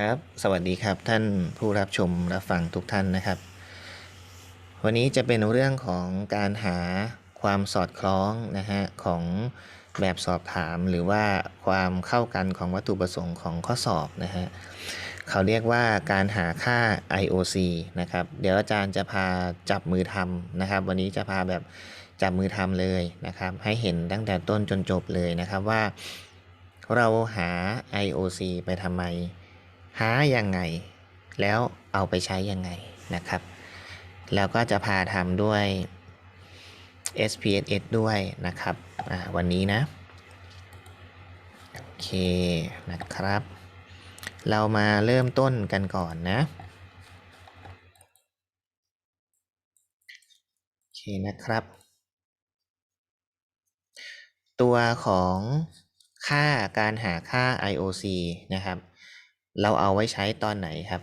ครับ สวัสดีครับท่านผู้รับชมรับฟังทุกท่านนะครับ วันนี้จะเป็นเรื่องของการหาความสอดคล้องนะฮะของแบบสอบถามหรือว่าความเข้ากันของวัตถุประสงค์ของข้อสอบนะฮะเขาเรียกว่าการหาค่า IOC นะครับ เดี๋ยวอาจารย์จะพาจับมือทำนะครับ วันนี้จะพาแบบจับมือทำเลยนะครับ ให้เห็นตั้งแต่ต้นจนจบเลยนะครับว่า เราหา IOC ไปทำไม หายังไง แล้วเอาไปใช้ยังไงนะครับ แล้วก็จะพาทำด้วย SPSS ด้วยนะครับวันนี้นะ โอเคนะครับ เรามาเริ่มต้นกันก่อนนะ โอเคนะครับ ตัวของค่าการหาค่า IOC นะครับ เราเอาไว้ใช้ตอนไหนครับ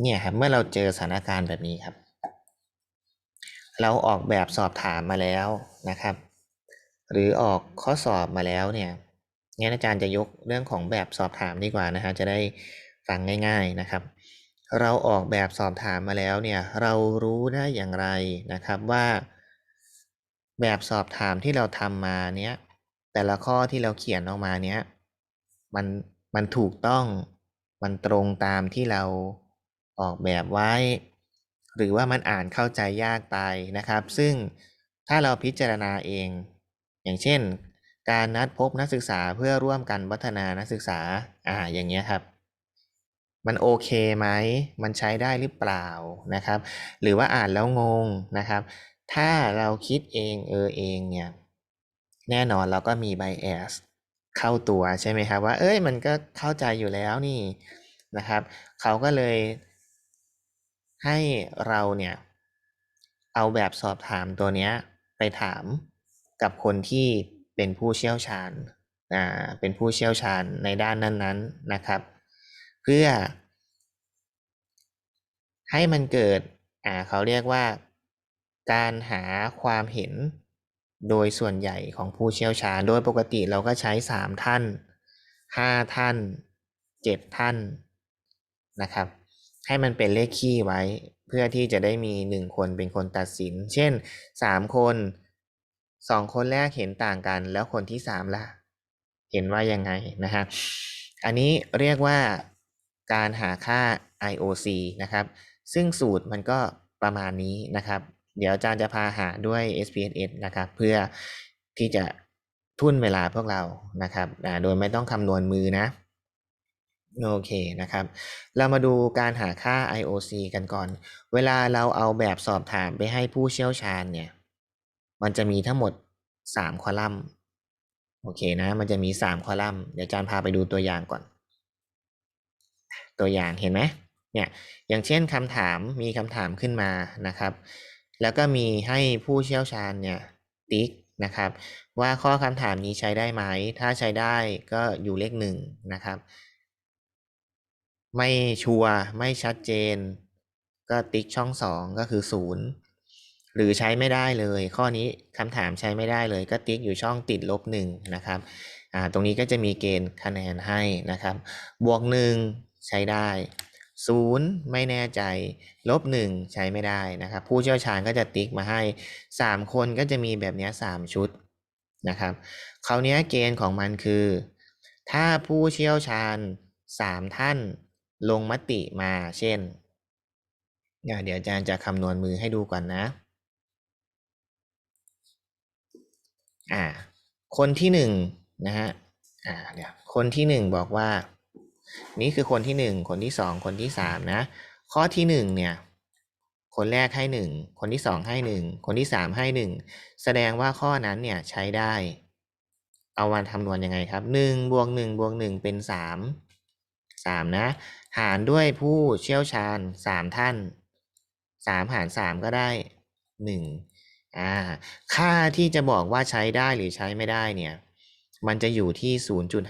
เนี่ยครับ เมื่อเราเจอสถานการณ์แบบนี้ครับ เราออกแบบสอบถามมาแล้วนะครับ หรือออกข้อสอบมาแล้วเนี่ยงั้นอาจารย์จะยกเรื่องของแบบสอบถามดีกว่านะฮะจะได้ฟังง่าย ๆนะครับ เราออกแบบสอบถามมาแล้วเนี่ย เรารู้ได้อย่างไรนะครับว่า แบบสอบถามที่เราทำมาเนี้ยแต่ละข้อที่เราเขียนออกมาเนี้ยมันมันถูกต้อง มันตรงตามที่เราออกแบบไว้ หรือว่ามันอ่านเข้าใจยากไปนะครับ ซึ่งถ้าเราพิจารณาเอง อย่างเช่น การนัดพบนักศึกษาเพื่อร่วมกันพัฒนานักศึกษาอ่าอย่างเงี้ยครับ มันโอเคไหมมันใช้ได้หรือเปล่านะครับ หรือว่าอ่านแล้วงงนะครับ ถ้าเราคิดเองเออเองเนี่ยแน่นอนเราก็มี bias เข้าตัวใช่ไหมครับ ว่าเอ้ยมันก็เข้าใจอยู่แล้วนี่นะครับ เขาก็เลยให้เราเนี่ยเอาแบบสอบถามตัวเนี้ยไปถามกับคนที่เป็นผู้เชี่ยวชาญอ่าเป็นผู้เชี่ยวชาญในด้านนั้นๆนะครับ เพื่อ ให้มันเกิดอ่าเขาเรียกว่าการหาความเห็น โดยส่วนใหญ่ของผู้เชี่ยวชาญ โดยปกติเราก็ใช้ 3 ท่าน 5 ท่าน 7 ท่านนะครับ ให้มันเป็นเลขคี่ไว้ เพื่อที่จะได้มี 1 คนเป็นคนตัดสิน เช่น 3 คน 2 คนแรกเห็นต่างกัน แล้วคนที่ 3 ล่ะ เห็นว่ายังไงนะครับอันนี้เรียกว่าการหาค่า IOC นะครับ ซึ่งสูตรมันก็ประมาณนี้นะครับ เดี๋ยวอาจารย์จะพาหาด้วย SPSS นะครับ เพื่อที่จะทุ่นเวลาพวกเรานะครับโดยไม่ต้องคำนวณมือนะโอเคนะครับ เรามาดูการหาค่า IOC กันก่อน เวลาเราเอาแบบสอบถามไปให้ผู้เชี่ยวชาญเนี่ย มันจะมีทั้งหมด 3 คอลัมน์ โอเคนะ มันจะมี 3 คอลัมน์ เดี๋ยวอาจารย์พาไปดูตัวอย่างก่อน ตัวอย่างเห็นไหมเนี่ย อย่างเช่นคำถาม มีคำถามขึ้นมานะครับ แล้วก็มีให้ผู้เชี่ยวชาญเนี่ยติ๊กนะครับ ว่าข้อคำถามนี้ใช้ได้ไหม ถ้าใช้ได้ก็อยู่เลขหนึ่งนะครับ ไม่ชัวร์ไม่ชัดเจน ก็ติ๊กช่องสองก็คือศูนย์หรือใช้ไม่ได้เลย ข้อนี้คำถามใช้ไม่ได้เลย ก็ติ๊กอยู่ช่องติดลบหนึ่งนะครับอ่าตรงนี้ก็จะมีเกณฑ์คะแนนให้นะครับ บวกหนึ่งใช้ได้ ศูนย์ไม่แน่ใจ ลบหนึ่งใช้ไม่ได้นะครับ ผู้เชี่ยวชาญก็จะติ๊กมาให้สามคนก็จะมีแบบนี้สามชุดนะครับคราวนี้เกณฑ์ของมันคือ ถ้าผู้เชี่ยวชาญสามท่านลงมติมาเช่น เดี๋ยวอาจารย์จะคำนวณมือให้ดูก่อนนะอ่าคนที่หนึ่งนะฮะอ่าเดี๋ยวคนที่หนึ่งบอกว่า นี่คือคนที่หนึ่งคนที่สองคนที่สามนะ ข้อที่หนึ่งเนี่ยคนแรกให้หนึ่งคนที่สองให้หนึ่งคนที่สามให้หนึ่งแสดงว่าข้อนั้นเนี่ยใช้ได้ เอาวันคำนวณยังไงครับหนึ่งบวกหนึ่งบวกหนึ่งเป็นสามสามนะ หารด้วยผู้เชี่ยวชาญสามท่านสามหารสามก็ได้หนึ่งอ่าค่าที่จะบอกว่าใช้ได้หรือใช้ไม่ได้เนี่ย มันจะอยู่ที่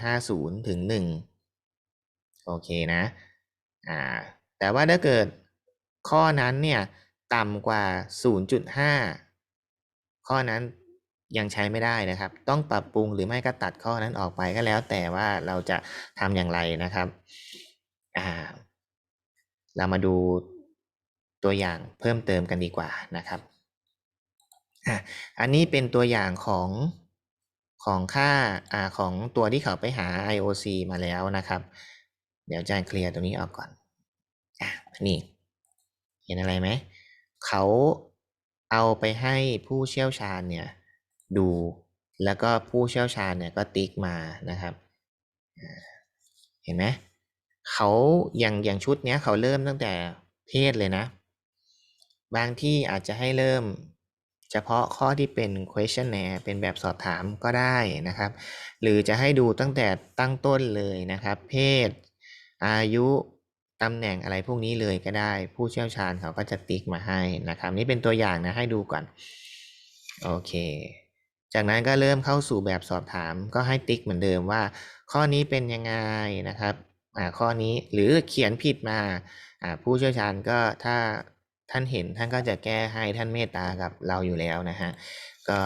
0.50 ถึง 1 โอเคนะอ่าแต่ว่าถ้าเกิดข้อนั้นเนี่ยต่ำกว่า 0.5 ข้อนั้นยังใช้ไม่ได้นะครับ ต้องปรับปรุงหรือไม่ก็ตัดข้อนั้นออกไปก็แล้วแต่ว่าเราจะทำอย่างไรนะครับอ่าเรามาดูตัวอย่างเพิ่มเติมกันดีกว่านะครับอันนี้เป็นตัวอย่างของของค่าอ่าของตัวที่เขาไปหา IOC มาแล้วนะครับ เดี๋ยวอาจารย์เคลียร์ตรงนี้ออกก่อนอะนี่ เห็นอะไรไหม เขาเอาไปให้ผู้เชี่ยวชาญเนี่ยดูแล้วก็ผู้เชี่ยวชาญเนี่ยก็ติ๊กมานะครับ เห็นไหมเขาอย่างอย่างชุดเนี้ยเขาเริ่มตั้งแต่เพศเลยนะ บางที่อาจจะให้เริ่มเฉพาะข้อที่เป็น questionnaire เป็นแบบสอบถามก็ได้นะครับ หรือจะให้ดูตั้งแต่ตั้งต้นเลยนะครับ เพศ อายุตำแหน่งอะไรพวกนี้เลยก็ได้ ผู้เชี่ยวชาญเขาก็จะติ๊กมาให้นะครับ นี่เป็นตัวอย่างนะให้ดูก่อน โอเค จากนั้นก็เริ่มเข้าสู่แบบสอบถาม ก็ให้ติ๊กเหมือนเดิมว่า ข้อนี้เป็นยังไงนะครับ อ่า ข้อนี้หรือเขียนผิดมา อ่า ผู้เชี่ยวชาญก็ถ้าท่านเห็นท่านก็จะแก้ให้ท่านเมตตากับเราอยู่แล้วนะฮะ ก็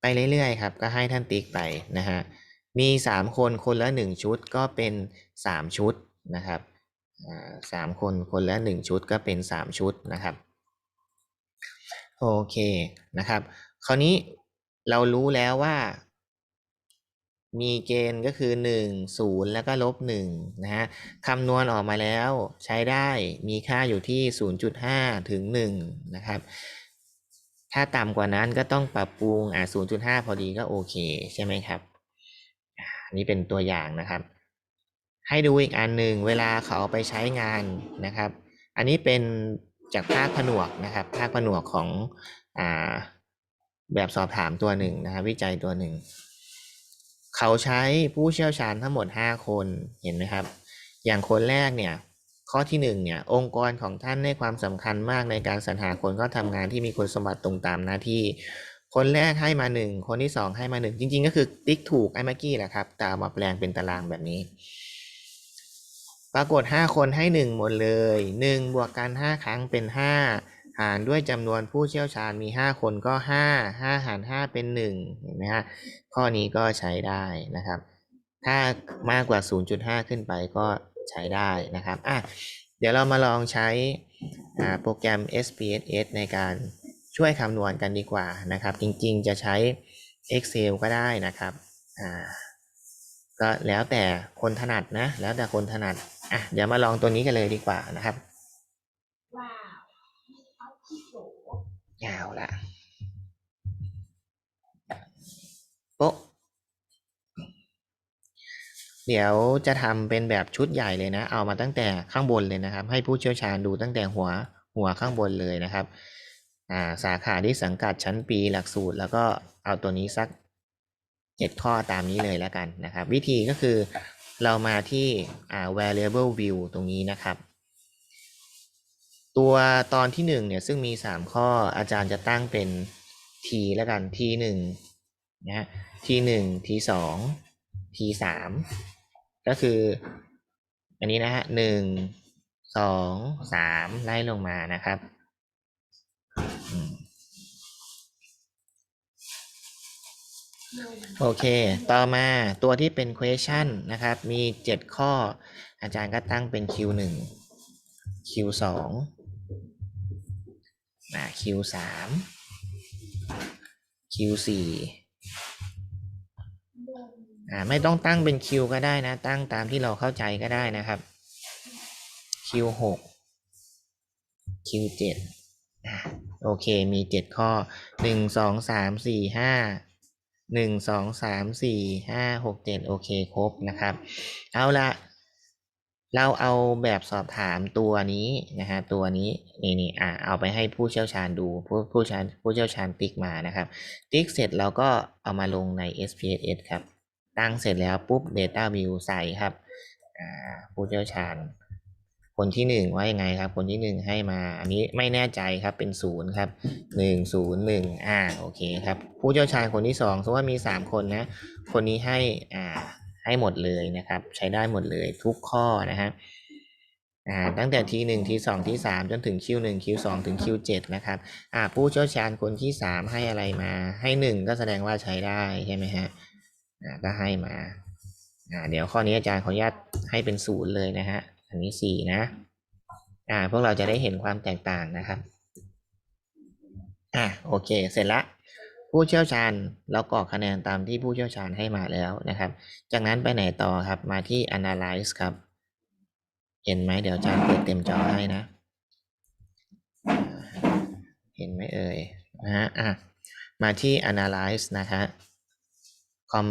ไปเรื่อยๆครับ ก็ให้ท่านติ๊กไปนะฮะ มีสามคนคนละหนึ่งชุดก็เป็นสามชุดนะครับสามคนคนละหนึ่งชุดก็เป็นสามชุดนะครับโอเคนะครับ คราวนี้เรารู้แล้วว่า มีเกณฑ์ก็คือ 1 0 แล้วก็ลบ1นะฮะคำนวณออกมาแล้วใช้ได้มีค่าอยู่ที่ 0.5 ถึง 1 นะครับถ้าต่ำกว่านั้นก็ต้องปรับปรุงอ่า0.5 พอดีก็โอเค ใช่ไหมครับ อ่านี่เป็นตัวอย่างนะครับ ให้ดูอีกอันหนึ่งเวลาเขาไปใช้งานนะครับ อันนี้เป็นจากภาคผนวกนะครับ ภาคผนวกของอ่าแบบสอบถามตัวหนึ่งนะครับ วิจัยตัวหนึ่ง เขาใช้ผู้เชี่ยวชาญทั้งหมด 5 คนเห็นไหมครับ อย่างคนแรกเนี่ยข้อที่1เนี่ยองค์กรของท่านให้ความสำคัญมากในการสรรหาคนก็ทำงานที่มีคุณสมบัติตรงตามหน้าที่ คนแรกให้มา 1 คนที่ 2 ให้มา 1 จริง ๆ ก็คือติ๊กถูกไอ้เมื่อกี้แหละครับแต่เอามาแปลงเป็นตารางแบบนี้ ปรากฏ 5 คนให้ 1 หมดเลย 1 บวกกัน 5 ครั้งเป็น 5 หารด้วยจำนวนผู้เชี่ยวชาญมี 5 คนก็ 5 5 หาร 5 เป็น 1 เห็นไหมฮะข้อนี้ก็ใช้ได้นะครับ ถ้ามากกว่า 0.5 ขึ้นไปก็ใช้ได้นะครับอะเดี๋ยวเรามาลองใช้โปรแกรม SPSS ในการ ช่วยคำนวณกันดีกว่านะครับ จริงๆจะใช้ Excel ก็ได้นะครับอ่าก็แล้วแต่คนถนัดนะ แล้วแต่คนถนัดอะเดี๋ยวมาลองตัวนี้กันเลยดีกว่านะครับว้าวเอาที่โหยาวละโป๊ะเดี๋ยวจะทำเป็นแบบชุดใหญ่เลยนะ เอามาตั้งแต่ข้างบนเลยนะครับ ให้ผู้เชี่ยวชาญดูตั้งแต่หัวหัวข้างบนเลยนะครับ สาขาที่สังกัดชั้นปีหลักสูตร แล้วก็เอาตัวนี้สักเจ็ดข้อตามนี้เลยแล้วกันนะครับ วิธีก็คือเรามาที่อ่า variable view ตรงนี้นะครับ ตัวตอนที่หนึ่งเนี่ย ซึ่งมีสามข้ออาจารย์จะตั้งเป็น t แล้วกัน t หนึ่งนะฮะ t หนึ่ง t สอง t สามก็คือ อันนี้นะฮะหนึ่งสองสามไล่ลงมานะครับอืม โอเค ต่อมาตัวที่เป็น question นะครับ มีเจ็ดข้อ อาจารย์ก็ตั้งเป็น q หนึ่ง q สองอ่า q สาม q สี่อ่าไม่ต้องตั้งเป็น q ก็ได้นะ ตั้งตามที่เราเข้าใจก็ได้นะครับ q หก q เจ็ดอ่า โอเคมีเจ็ดข้อหนึ่งสองสามสี่ห้าหนึ่งสองสามสี่ห้าหกเจ็ดโอเคครบนะครับ เอาละเราเอาแบบสอบถามตัวนี้นะฮะตัวนี้นี่นี่อ่าเอาไปให้ผู้เชี่ยวชาญดูผู้ผู้ชาญผู้เชี่ยวชาญติ๊กมานะครับ ติ๊กเสร็จเราก็เอามาลงใน SPSS ครับตั้งเสร็จแล้วปุ๊บ Data View ใส่ครับอ่าผู้เชี่ยวชาญ คนที่หนึ่งว่ายังไงครับ คนที่หนึ่งให้มา อันนี้ไม่แน่ใจครับเป็นศูนย์ครับหนึ่งศูนย์หนึ่งอ่าโอเคครับ ผู้เชี่ยวชาญคนที่สองสมมติว่ามีสามคนนะ คนนี้ให้อ่าให้หมดเลยนะครับ ใช้ได้หมดเลยทุกข้อนะฮะอ่าตั้งแต่ทีหนึ่งทีสองทีสามจนถึงคิวหนึ่งคิวสองถึงคิวเจ็ดนะครับอ่าผู้เชี่ยวชาญคนที่สามให้อะไรมา ให้หนึ่งก็แสดงว่าใช้ได้ใช่ไหมฮะอ่าก็ให้มาอ่าเดี๋ยวข้อนี้อาจารย์ขออนุญาตให้เป็นศูนย์เลยนะฮะ นนี้สี่นะ อ่า พวกเราจะได้เห็นความแตกต่างนะครับ อะโอเค เสร็จละ ผู้เชี่ยวชาญเรากรอกคะแนนตามที่ผู้เชี่ยวชาญให้มาแล้วนะครับ จากนั้นไปไหนต่อครับ มาที่ analyze ครับ เห็นไหมเดี๋ยวอาจารย์เปิดเต็มจอให้นะ เห็นไหมเอ่ยนะฮะ อะ มาที่ analyze นะฮะ com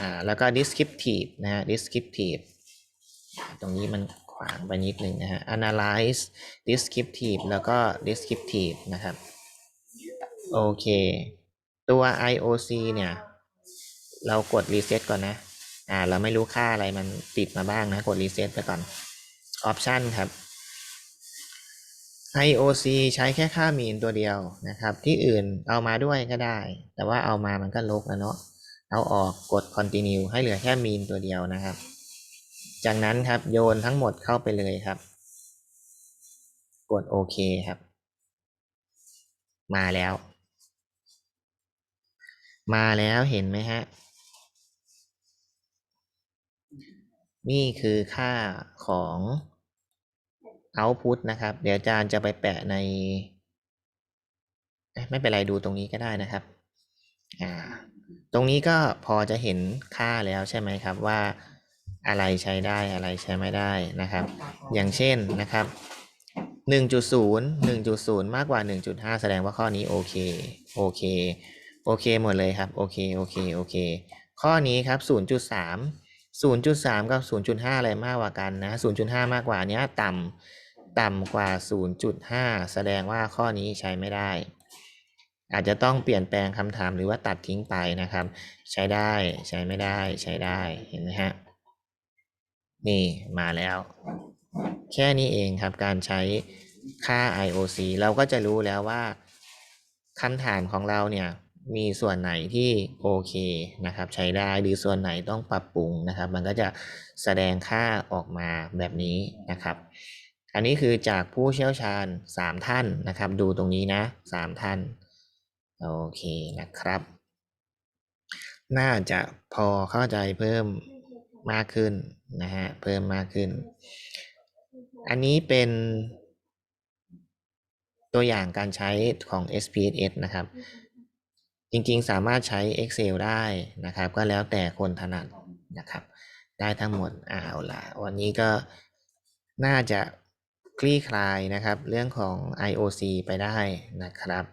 อ่า แล้วก็ descriptive นะฮะ descriptive ตรงนี้มันางไปนิดหนึ่งนะฮะ analyze descriptive แล้วก็ descriptive นะครับ โอเค ตัว IOC เนี่ย เรากด reset ก่อนนะ อ่า เราไม่รู้ค่าอะไรมันติดมาบ้างนะ กด reset ไปก่อน option ครับ IOC ใช้แค่ค่า mean ตัวเดียวนะครับ ที่อื่นเอามาด้วยก็ได้ แต่ว่าเอามามันก็ลกแล้วเนาะ เอาออกกด continue ให้เหลือแค่ mean ตัวเดียวนะครับ จากนั้นครับโยนทั้งหมดเข้าไปเลยครับ กดโอเคครับ มาแล้ว มาแล้วเห็นไหมฮะ นี่คือค่าของ output นะครับ เดี๋ยวอาจารย์จะไปแปะใน ไม่เป็นไรดูตรงนี้ก็ได้นะครับ อ่า ตรงนี้ก็พอจะเห็นค่าแล้วใช่ไหมครับว่า อะไรใช้ได้อะไรใช้ไม่ได้นะครับ อย่างเช่นนะครับ 1.0 1.0 มากกว่า 1.5 แสดงว่าข้อนี้โอเคโอเคโอเคหมดเลยครับโอเคโอเคโอเคข้อนี้ครับ 0.3 0.3 กับ 0.5 อะไรมากกว่ากันนะ 0.5 มากกว่าเนี้ยต่ำต่ำกว่า 0.5 แสดงว่าข้อนี้ใช้ไม่ได้ อาจจะต้องเปลี่ยนแปลงคำถามหรือว่าตัดทิ้งไปนะครับ ใช้ได้ใช้ไม่ได้ใช้ได้เห็นไหมฮะ นี่มาแล้ว แค่นี้เองครับการใช้ค่า IOC เราก็จะรู้แล้วว่าคำถามของเราเนี่ยมีส่วนไหนที่โอเคนะครับ ใช้ได้หรือส่วนไหนต้องปรับปรุงนะครับ มันก็จะแสดงค่าออกมาแบบนี้นะครับ อันนี้คือจากผู้เชี่ยวชาญ 3 ท่านนะครับ ดูตรงนี้นะ 3 ท่าน โอเคนะครับ น่าจะพอเข้าใจเพิ่มมากขึ้น นะฮะเพิ่มมากขึ้น อันนี้เป็นตัวอย่างการใช้ของ SPSS นะครับ จริงๆ สามารถใช้ Excel ได้นะครับ ก็แล้วแต่คนถนัดนะครับ ได้ทั้งหมดอ่าเอาละวันนี้ก็น่าจะคลี่คลายนะครับ เรื่องของ IOC ไปได้นะครับ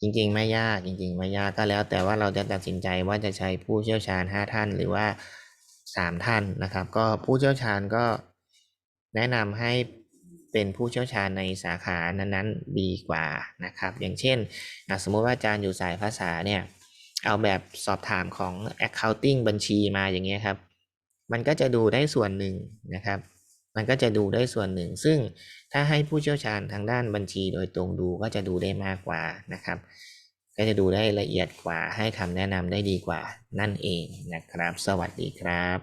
จริงๆ ไม่ยากจริง ๆ ไม่ยากก็แล้วแต่ว่าเราจะตัดสินใจว่าจะใช้ผู้เชี่ยวชาญ 5 ท่านหรือว่า 3 ท่านนะครับ ก็ผู้เชี่ยวชาญก็แนะนำให้เป็นผู้เชี่ยวชาญในสาขานั้นๆดีกว่านะครับ อย่างเช่น สมมติว่าอาจารย์อยู่สายภาษาเนี่ย เอาแบบสอบถามของ accounting บัญชีมาอย่างเงี้ยครับ มันก็จะดูได้ส่วนหนึ่งนะครับ มันก็จะดูได้ส่วนหนึ่ง ซึ่งถ้าให้ผู้เชี่ยวชาญทางด้านบัญชีโดยตรงดูก็จะดูได้มากกว่านะครับ ก็จะดูได้ละเอียดกว่าให้คำแนะนำได้ดีกว่านั่นเองนะครับ สวัสดีครับ